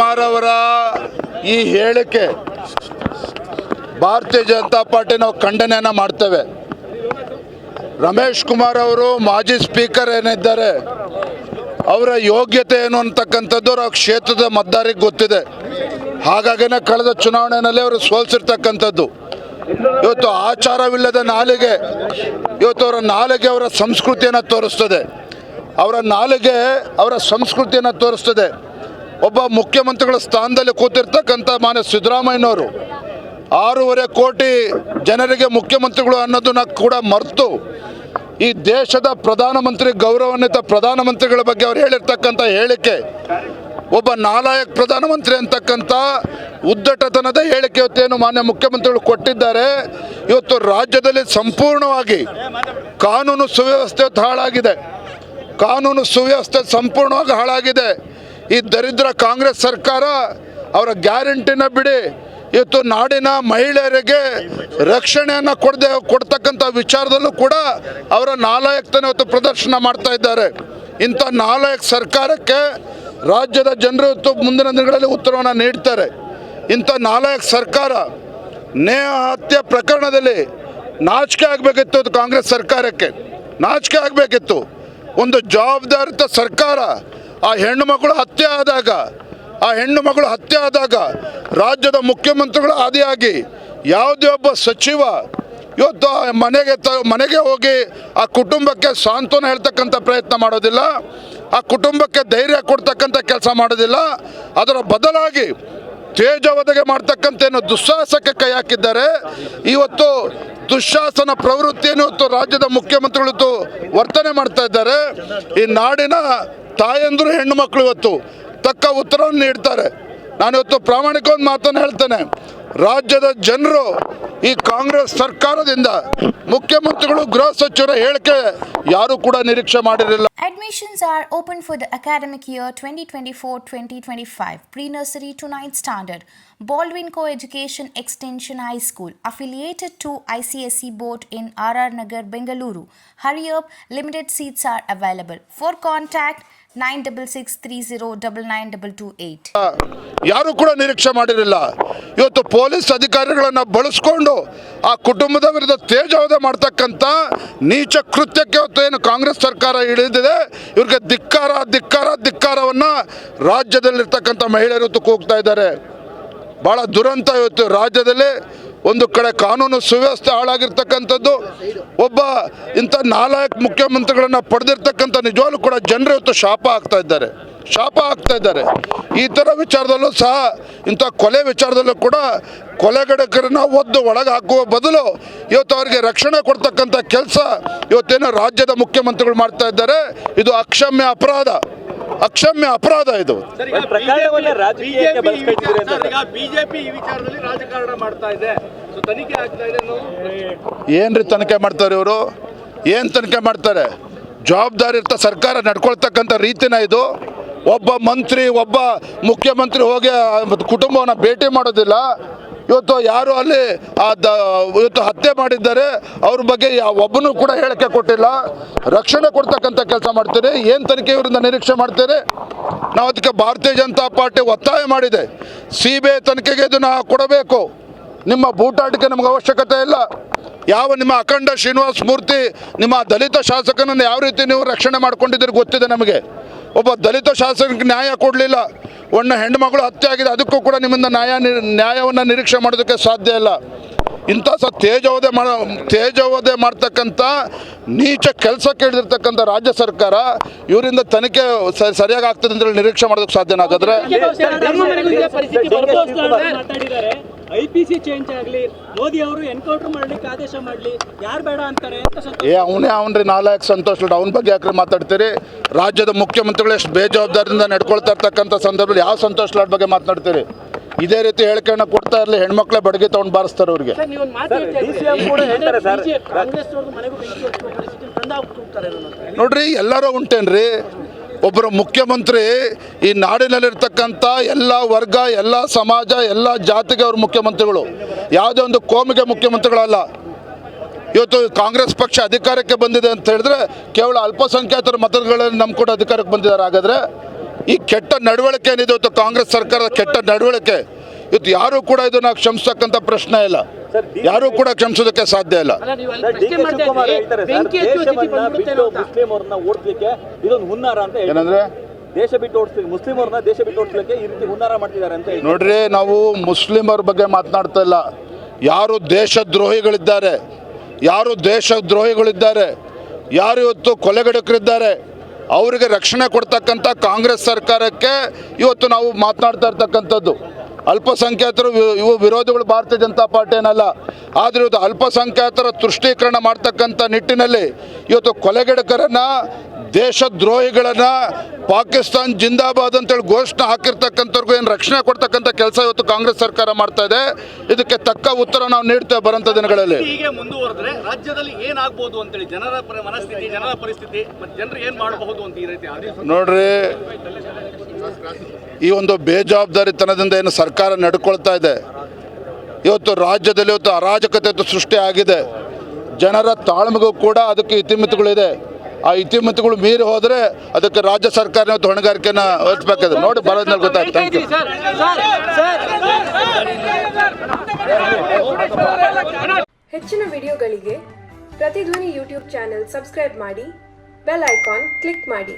ಕುಮಾರ್ ಅವರ ಈ ಹೇಳಿಕೆ, ಭಾರತೀಯ ಜನತಾ ಪಾರ್ಟಿ ನಾವು ಖಂಡನೆಯನ್ನ ಮಾಡ್ತೇವೆ. ರಮೇಶ್ ಕುಮಾರ್ ಅವರು ಮಾಜಿ ಸ್ಪೀಕರ್ ಏನಿದ್ದಾರೆ, ಅವರ ಯೋಗ್ಯತೆ ಏನು ಅಂತಕ್ಕಂಥದ್ದು ಅವರ ಕ್ಷೇತ್ರದ ಮತದಾರಿಗೆ ಗೊತ್ತಿದೆ. ಹಾಗಾಗಿನ ಕಳೆದ ಚುನಾವಣೆಯಲ್ಲಿ ಅವರು ಸೋಲ್ಸಿರ್ತಕ್ಕಂಥದ್ದು. ಇವತ್ತು ಆಚಾರವಿಲ್ಲದ ನಾಲಿಗೆ, ಇವತ್ತು ಅವರ ನಾಲಿಗೆ ಅವರ ಸಂಸ್ಕೃತಿಯನ್ನು ತೋರಿಸ್ತದೆ. ಅವರ ನಾಲಿಗೆ ಅವರ ಸಂಸ್ಕೃತಿಯನ್ನು ತೋರಿಸ್ತದೆ. ಒಬ್ಬ ಮುಖ್ಯಮಂತ್ರಿಗಳ ಸ್ಥಾನದಲ್ಲಿ ಕೂತಿರ್ತಕ್ಕಂಥ ಮಾನ್ಯ ಸಿದ್ದರಾಮಯ್ಯನವರು ಆರೂವರೆ ಕೋಟಿ ಜನರಿಗೆ ಮುಖ್ಯಮಂತ್ರಿಗಳು ಅನ್ನೋದನ್ನ ಕೂಡ ಮರೆತು ಈ ದೇಶದ ಪ್ರಧಾನಮಂತ್ರಿ ಗೌರವಾನ್ವಿತ ಪ್ರಧಾನಮಂತ್ರಿಗಳ ಬಗ್ಗೆ ಅವ್ರು ಹೇಳಿರ್ತಕ್ಕಂಥ ಹೇಳಿಕೆ ಒಬ್ಬ ನಾಲಾಯಕ್ ಪ್ರಧಾನಮಂತ್ರಿ ಅಂತಕ್ಕಂಥ ಉದ್ದಟತನದ ಹೇಳಿಕೆ ಇವತ್ತೇನು ಮಾನ್ಯ ಮುಖ್ಯಮಂತ್ರಿಗಳು ಕೊಟ್ಟಿದ್ದಾರೆ. ಇವತ್ತು ರಾಜ್ಯದಲ್ಲಿ ಸಂಪೂರ್ಣವಾಗಿ ಕಾನೂನು ಸುವ್ಯವಸ್ಥೆ ಹಾಳಾಗಿದೆ. ಕಾನೂನು ಸುವ್ಯವಸ್ಥೆ ಸಂಪೂರ್ಣವಾಗಿ ಹಾಳಾಗಿದೆ. ಈ ದರಿದ್ರ ಕಾಂಗ್ರೆಸ್ ಸರ್ಕಾರ ಅವರ ಗ್ಯಾರಂಟಿನ ಬಿಡಿ ಇವತ್ತು ನಾಡಿನ ಮಹಿಳೆಯರಿಗೆ ರಕ್ಷಣೆಯನ್ನು ಕೊಡದೆ ಕೊಡ್ತಕ್ಕಂಥ ವಿಚಾರದಲ್ಲೂ ಕೂಡ ಅವರ ನಾಲಾಯಕ್ತನ ಇವತ್ತು ಪ್ರದರ್ಶನ ಮಾಡ್ತಾ ಇದ್ದಾರೆ. ಇಂಥ ನಾಲಾಯಕ್ ಸರ್ಕಾರಕ್ಕೆ ರಾಜ್ಯದ ಜನರು ಇವತ್ತು ಮುಂದಿನ ದಿನಗಳಲ್ಲಿ ಉತ್ತರವನ್ನು ನೀಡ್ತಾರೆ. ಇಂಥ ನಾಲಾಯಕ್ ಸರ್ಕಾರ ನೇಹ ಹತ್ಯೆ ಪ್ರಕರಣದಲ್ಲಿ ನಾಚಿಕೆ ಆಗಬೇಕಿತ್ತು ಅದು ಕಾಂಗ್ರೆಸ್ ಸರ್ಕಾರಕ್ಕೆ. ನಾಚಿಕೆ ಆಗಬೇಕಿತ್ತು. ಒಂದು ಜವಾಬ್ದಾರಿತ ಸರ್ಕಾರ ಆ ಹೆಣ್ಣು ಮಕ್ಕಳು ಹತ್ಯೆ ಆದಾಗ, ಆ ಹೆಣ್ಣು ಮಕ್ಕಳು ಹತ್ಯೆ ಆದಾಗ ರಾಜ್ಯದ ಮುಖ್ಯಮಂತ್ರಿಗಳು ಆದಿಯಾಗಿ ಯಾವುದೇ ಒಬ್ಬ ಸಚಿವ ಇವತ್ತು ಮನೆಗೆ ತ, ಮನೆಗೆ ಹೋಗಿ ಆ ಕುಟುಂಬಕ್ಕೆ ಸಾಂತ್ವನ ಹೇಳ್ತಕ್ಕಂಥ ಪ್ರಯತ್ನ ಮಾಡೋದಿಲ್ಲ, ಆ ಕುಟುಂಬಕ್ಕೆ ಧೈರ್ಯ ಕೊಡ್ತಕ್ಕಂಥ ಕೆಲಸ ಮಾಡೋದಿಲ್ಲ, ಅದರ ಬದಲಾಗಿ ತೇಜವಧೆಗೆ ಮಾಡ್ತಕ್ಕಂಥ ಏನು ದುಸ್ಸಾಹಸಕ್ಕೆ ಕೈ ಹಾಕಿದ್ದಾರೆ. ಇವತ್ತು ದುಶಾಸನ ಪ್ರವೃತ್ತಿಯನ್ನು ಇವತ್ತು ರಾಜ್ಯದ ಮುಖ್ಯಮಂತ್ರಿಗಳು ವರ್ತನೆ ಮಾಡ್ತಾ ಇದ್ದಾರೆ. ಈ ನಾಡಿನ ತಾಯಂದರು ಹೆಣ್ಣು ಮಕ್ಕಳು ಇವತ್ತು ತಕ್ಕ ಉತ್ತರವನ್ನು ನೀಡ್ತಾರೆ ನಾನು ಇವತ್ತು ಪ್ರಾಮಾಣಿಕ ಒಂದು ಮಾತನ್ನು ಹೇಳ್ತೇನೆ ರಾಜ್ಯದ ಜನರು ಈ ಕಾಂಗ್ರೆಸ್ ಸರ್ಕಾರದಿಂದ ಮುಖ್ಯಮಂತ್ರಿಗಳು ಗೃಹ ಸಚಿವರ ಹೇಳಿಕೆ ಯಾರು ಕೂಡ ನಿರೀಕ್ಷೆ ಮಾಡಿರಲಿಲ್ಲ Admissions are open for the academic year 2024-2025, pre-nursery to 9th standard. Baldwin Co-Education Extension High School, affiliated to ICSE board in RR Nagar, Bengaluru. Hurry up, limited seats are available. For contact 9663099228. ಯಾರು ಕೂಡ ನಿರೀಕ್ಷೆ ಮಾಡಿರಲಿಲ್ಲ. ಇವತ್ತು police ಅಧಿಕಾರಿಗಳನ್ನು ಬಳಸ್ಕೊಂಡು ಆ ಕುಟುಂಬದ ವಿರುದ್ಧ ತೇಜವಧೆ ಮಾಡ್ತಕ್ಕಂಥ ನೀಚ ಕೃತ್ಯಕ್ಕೆ ಇವತ್ತು ಏನು ಕಾಂಗ್ರೆಸ್ ಸರ್ಕಾರ ಇಳಿದಿದೆ. ಇವ್ರಿಗೆ ಧಿಕ್ಕಾರ ಧಿಕ್ಕಾರ, ಧಿಕ್ಕಾರವನ್ನು ರಾಜ್ಯದಲ್ಲಿರ್ತಕ್ಕಂಥ ಮಹಿಳೆಯರು ಇವತ್ತು ಕೂಗ್ತಾ ಇದ್ದಾರೆ. ಭಾಳ ದುರಂತ ಇವತ್ತು ರಾಜ್ಯದಲ್ಲಿ. ಒಂದು ಕಡೆ ಕಾನೂನು ಸುವ್ಯವಸ್ಥೆ ಹಾಳಾಗಿರ್ತಕ್ಕಂಥದ್ದು, ಒಬ್ಬ ಇಂಥ ನಾಲ್ಕು ಮುಖ್ಯಮಂತ್ರಿಗಳನ್ನು ಪಡೆದಿರ್ತಕ್ಕಂಥ ನಿಜವಾಗ್ಲೂ ಕೂಡ ಜನರು ಇವತ್ತು ಶಾಪ ಆಗ್ತಾ ಇದ್ದಾರೆ. ಶಾಪ ಆಗ್ತಾ ಇದ್ದಾರೆ. ಈ ಥರ ವಿಚಾರದಲ್ಲೂ ಸಹ, ಇಂಥ ಕೊಲೆ ವಿಚಾರದಲ್ಲೂ ಕೂಡ ಕೊಲೆಗಡಕರನ್ನ ಒದ್ದು ಒಳಗೆ ಹಾಕುವ ಬದಲು ಇವತ್ತು ಅವರಿಗೆ ರಕ್ಷಣೆ ಕೊಡ್ತಕ್ಕಂಥ ಕೆಲಸ ಇವತ್ತೇನೋ ರಾಜ್ಯದ ಮುಖ್ಯಮಂತ್ರಿಗಳು ಮಾಡ್ತಾ ಇದ್ದಾರೆ. ಇದು ಅಕ್ಷಮ್ಯ ಅಪರಾಧ. ಅಕ್ಷಮ್ಯ ಅಪರಾಧ ಇದು. ಒಂದು ಪ್ರಕರಣವನ್ನ ರಾಜಕೀಯಕ್ಕೆ ಬಳಸ್ಕೊಳ್ತಿದ್ದೀರಿ ಸರ್, ಈಗ ಬಿಜೆಪಿ ಈ ವಿಚಾರದಲ್ಲಿ ರಾಜಕಾರಣ ಮಾಡ್ತಾ ಇದೆ. ಸೊ ತನಿಖೆ ಆಗ್ತಾ ಇದೆ ಅನ್ನೋದು ಏನ್ರಿ ತನಿಖೆ ಮಾಡ್ತಾರೆ ಇವರು? ಏನು ತನಿಖೆ ಮಾಡ್ತಾರೆ? ಜವಾಬ್ದಾರಿ ಇರ್ತ ಸರ್ಕಾರ ನಡ್ಕೊಳ್ತಕ್ಕಂಥ ರೀತಿನ ಇದು. ಒಬ್ಬ ಮಂತ್ರಿ ಒಬ್ಬ ಮುಖ್ಯಮಂತ್ರಿ ಹೋಗಿ ಕುಟುಂಬವನ್ನ ಕುಟುಂಬವನ್ನು ಭೇಟಿ ಮಾಡೋದಿಲ್ಲ. ಇವತ್ತು ಯಾರು ಅಲ್ಲಿ ಇವತ್ತು ಹತ್ಯೆ ಮಾಡಿದ್ದಾರೆ, ಅವ್ರ ಬಗ್ಗೆ ಒಬ್ಬನು ಕೂಡ ಹೇಳಿಕೆ ಕೊಟ್ಟಿಲ್ಲ. ರಕ್ಷಣೆ ಕೊಡ್ತಕ್ಕಂಥ ಕೆಲಸ ಮಾಡ್ತೇನೆ ಏನು ತನಿಖೆ ಇವರಿಂದ ನಿರೀಕ್ಷೆ ಮಾಡ್ತೀರಿ? ನಾವು ಅದಕ್ಕೆ ಭಾರತೀಯ ಜನತಾ ಪಾರ್ಟಿ ಒತ್ತಾಯ ಮಾಡಿದೆ. ಸಿ ಬಿ ಐ ತನಿಖೆಗೆ ಇದನ್ನು ಕೊಡಬೇಕು. ನಿಮ್ಮ ಬೂಟಾಟಿಕೆ ನಮಗೆ ಅವಶ್ಯಕತೆ ಇಲ್ಲ. ಯಾವ ನಿಮ್ಮ ಅಖಂಡ ಶ್ರೀನಿವಾಸ ಮೂರ್ತಿ, ನಿಮ್ಮ ದಲಿತ ಶಾಸಕನನ್ನು ಯಾವ ರೀತಿ ನೀವು ರಕ್ಷಣೆ ಮಾಡ್ಕೊಂಡಿದ್ದೀರಿ ಗೊತ್ತಿದೆ ನಮಗೆ. ಒಬ್ಬ ದಲಿತ ಶಾಸಕನಿಗೆ ನ್ಯಾಯ ಕೊಡಲಿಲ್ಲ. ಒಣ್ಣ ಹೆಣ್ಣುಮಗಳು ಹತ್ಯೆ ಆಗಿದೆ ಅದಕ್ಕೂ ಕೂಡ ನಿಮ್ಮಿಂದ ನ್ಯಾಯ ನ್ಯಾಯವನ್ನು ನಿರೀಕ್ಷೆ ಮಾಡೋದಕ್ಕೆ ಸಾಧ್ಯ ಇಲ್ಲ. ಇಂಥ ಸಹ ತೇಜವಧೆ ಮಾಡ ತೇಜವಧೆ ಮಾಡ್ತಕ್ಕಂಥ ನೀಚ ಕೆಲಸ ಕೇಳಿದಿರ್ತಕ್ಕಂಥ ರಾಜ್ಯ ಸರ್ಕಾರ ಇವರಿಂದ ತನಿಖೆ ಸರಿಯಾಗಿ ಆಗ್ತದೆ ಅಂತೇಳಿ ನಿರೀಕ್ಷೆ ಮಾಡೋದಕ್ಕೆ ಸಾಧ್ಯನಾ ಹಾಗಾದ್ರೆ ಮಾತಾಡಿದ್ದಾರೆ. ಐ ಪಿ ಸಿ ಚೇಂಜ್ ಆಗಲಿ ಮೋದಿ ಅವರು ಎನ್ಕೌಂಟರ್ ಮಾಡ್ಲಿಕ್ಕೆ ಆದೇಶ ಮಾಡಲಿ ಯಾರು ಬೇಡ ಅಂತಾರೆ ಏ ಅವನೇ ಅವನ್ರಿ ನಾಲ್ಕು ಸಂತೋಷ್ ಲಾಡ್ ಅವನ ಬಗ್ಗೆ ಯಾಕ್ರಿ ಮಾತಾಡ್ತೀರಿ? ರಾಜ್ಯದ ಮುಖ್ಯಮಂತ್ರಿಗಳು ಎಷ್ಟು ಬೇಜವಾಬ್ದಾರಿಯಿಂದ ನಡ್ಕೊಳ್ತಾ ಇರ್ತಕ್ಕಂಥ ಸಂದರ್ಭದಲ್ಲಿ ಯಾವ ಸಂತೋಷ್ ಲಾಡ್ ಬಗ್ಗೆ ಮಾತನಾಡ್ತೀರಿ? ಇದೇ ರೀತಿ ಹೇಳ್ಕೊಂಡು ಕೊಡ್ತಾ ಇರಲಿ ಹೆಣ್ಮಕ್ಳೇ ಬಡಗಿ ತಗೊಂಡು ಬಾರಿಸ್ತಾರೆ ಅವ್ರಿಗೆ ನೀವು ಒಂದು ಮಾತು ಹೇಳ್ತಾ ಇದ್ದೀರಿ. ಕೂಡ ಹೇಳ್ತಾರೆ ಸರ್. ಕಾಂಗ್ರೆಸ್ ಅವ್ರದ್ದು ಮನೆಗೂ ಬೆಂಕಿ ಪರಿಸ್ಥಿತಿ ತಂದು ಹೋಗ್ತಾರೆ ಅನ್ನೋದು. ನೋಡ್ರಿ ಎಲ್ಲರೂ ಉಂಟೇನ್ರಿ ಒಬ್ಬರು ಮುಖ್ಯಮಂತ್ರಿ ಈ ನಾಡಿನಲ್ಲಿರ್ತಕ್ಕಂಥ ಎಲ್ಲ ವರ್ಗ ಎಲ್ಲ ಸಮಾಜ ಎಲ್ಲ ಜಾತಿಗೆ ಅವ್ರ ಮುಖ್ಯಮಂತ್ರಿಗಳು ಯಾವುದೇ ಒಂದು ಕೋಮಿಗೆ ಮುಖ್ಯಮಂತ್ರಿಗಳಲ್ಲ ಇವತ್ತು ಕಾಂಗ್ರೆಸ್ ಪಕ್ಷ ಅಧಿಕಾರಕ್ಕೆ ಬಂದಿದೆ ಅಂತ ಹೇಳಿದ್ರೆ ಕೇವಲ ಅಲ್ಪಸಂಖ್ಯಾತರ ಮತಗಳಲ್ಲಿ ನಮ್ಮ ಕೂಡ ಅಧಿಕಾರಕ್ಕೆ ಬಂದಿದ್ದಾರೆ ಹಾಗಾದ್ರೆ ಈ ಕೆಟ್ಟ ನಡವಳಿಕೆ ಏನಿದೆ ಇವತ್ತು ಕಾಂಗ್ರೆಸ್ ಸರ್ಕಾರದ ಕೆಟ್ಟ ನಡವಳಿಕೆ? ಇವತ್ತು ಯಾರು ಕೂಡ ಇದನ್ನ ಕ್ಷಮಿಸ್ತಕ್ಕಂಥ ಪ್ರಶ್ನೆ ಇಲ್ಲ. ಯಾರು ಕೂಡ ಕ್ಷಮಿಸೋದಕ್ಕೆ ಸಾಧ್ಯ ಇಲ್ಲ. ಸರ್, ಡಿ ಕೆ ಹೇಳ್ತಾರೆ ಸರ್, ದೇಶವನ್ನ ಬಿಟ್ಟು ಮುಸ್ಲಿಂ ಅವ್ರನ್ನ ಓಡಿಸ್ಲಿಕ್ಕೆ ಇದೊಂದು ಹುನ್ನಾರ ಅಂತ ಹೇಳ್ತಾರೆ. ಏನಂದ್ರೆ? ದೇಶ ಬಿಟ್ಟು ಓಡಿಸ್ಲಿಕ್ಕೆ ಮುಸ್ಲಿಮರನ್ನ ದೇಶ ಬಿಟ್ಟು ಓಡಿಸ್ಲಿಕ್ಕೆ ಈ ರೀತಿ ಹುನ್ನಾರ ಮಾಡ್ತಿದ್ದಾರೆ ಅಂತ. ನೋಡ್ರಿ ನಾವು ಮುಸ್ಲಿಮರ ಬಗ್ಗೆ ಮಾತನಾಡ್ತಾ ಇಲ್ಲ. ಯಾರು ದೇಶದ್ರೋಹಿಗಳಿದ್ದಾರೆ? ಯಾರು ದೇಶದ್ರೋಹಿಗಳಿದ್ದಾರೆ? ಯಾರು ಇವತ್ತು ಕೊಲೆಗಡಕರಿದ್ದಾರೆ? ಅವರಿಗೆ ರಕ್ಷಣೆ ಕೊಡ್ತಕ್ಕಂಥ ಕಾಂಗ್ರೆಸ್ ಸರ್ಕಾರಕ್ಕೆ ಇವತ್ತು ನಾವು ಮಾತನಾಡ್ತಾ ಇರ್ತಕ್ಕಂಥದ್ದು. ಅಲ್ಪಸಂಖ್ಯಾತರು ಇವು ವಿರೋಧಿಗಳು ಭಾರತೀಯ ಜನತಾ ಪಾರ್ಟಿ ಏನಲ್ಲ, ಆದರೆ ಇವತ್ತು ಅಲ್ಪಸಂಖ್ಯಾತರ ತುಷ್ಟೀಕರಣ ಮಾಡ್ತಕ್ಕಂಥ ನಿಟ್ಟಿನಲ್ಲಿ ಇವತ್ತು ಕೊಲೆಗಡಕರನ್ನ ದೇಶದ್ರೋಹಿಗಳನ್ನ ಪಾಕಿಸ್ತಾನ್ ಜಿಂದಾಬಾದ್ ಅಂತೇಳಿ ಘೋಷಣೆ ಹಾಕಿರ್ತಕ್ಕಂಥವ್ರಿಗೂ ಏನು ರಕ್ಷಣೆ ಕೊಡ್ತಕ್ಕಂಥ ಕೆಲಸ ಇವತ್ತು ಕಾಂಗ್ರೆಸ್ ಸರ್ಕಾರ ಮಾಡ್ತಾ ಇದೆ. ಇದಕ್ಕೆ ತಕ್ಕ ಉತ್ತರ ನಾವು ನೀಡ್ತೇವೆ ಬರಂತ ದಿನಗಳಲ್ಲಿ. ಹೀಗೆ ಮುಂದುವರೆದ್ರೆ ರಾಜ್ಯದಲ್ಲಿ ಏನಾಗ್ಬೋದು ಅಂತೇಳಿ ಜನರ ಮನಸ್ಥಿತಿ ಜನರ ಪರಿಸ್ಥಿತಿ ಮತ್ತೆ ಜನರು ಏನ್ ಮಾಡಬಹುದು ಅಂತ ಈ ರೀತಿ ನೋಡ್ರಿ ಈ ಒಂದು ಬೇಜವಾಬ್ದಾರಿತನದಿಂದ ಏನು ಸರ್ಕಾರ ನಡ್ಕೊಳ್ತಾ ಇದೆ. ಇವತ್ತು ರಾಜ್ಯದಲ್ಲಿ ಇವತ್ತು ಅರಾಜಕತೆ ಸೃಷ್ಟಿ ಆಗಿದೆ. ಜನರ ತಾಳ್ಮೆಗೂ ಕೂಡ ಅದಕ್ಕೆ ಇತಿಮಿತಿಗಳಿದೆ. ಆ ಇತಿಮಿತಿಗಳು ಮೀರಿ ಹೋದ್ರೆ ಅದಕ್ಕೆ ರಾಜ್ಯ ಸರ್ಕಾರ ಹೊಣೆಗಾರಿಕೆನ ವಹಿಸ್ಬೇಕಾದ್ರೆ ನೋಡಿ ಬರೋದ್ಮೇಲೆ ಗೊತ್ತಾಯ್ತು thank you sir, sir, sir. ಹೆಚ್ಚಿನ ವಿಡಿಯೋಗಳಿಗೆ ಪ್ರತಿಧ್ವನಿ ಯೂಟ್ಯೂಬ್ ಚಾನೆಲ್ ಸಬ್ಸ್ಕ್ರೈಬ್ ಮಾಡಿ ಬೆಲ್ ಐಕಾನ್ ಕ್ಲಿಕ್ ಮಾಡಿ.